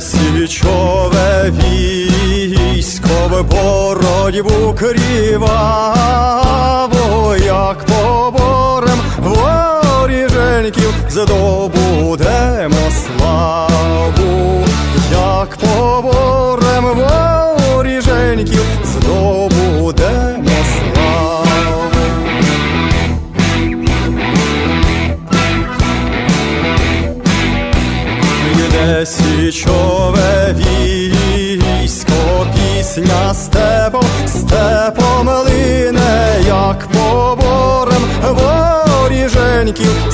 Січове військо в боротьбу кріваво, як поборем воріженьків здобудемо славу, як поборем воріженьків здобудемо славу. Січове військо, пісня степом, степом лине, як поборем воріженьків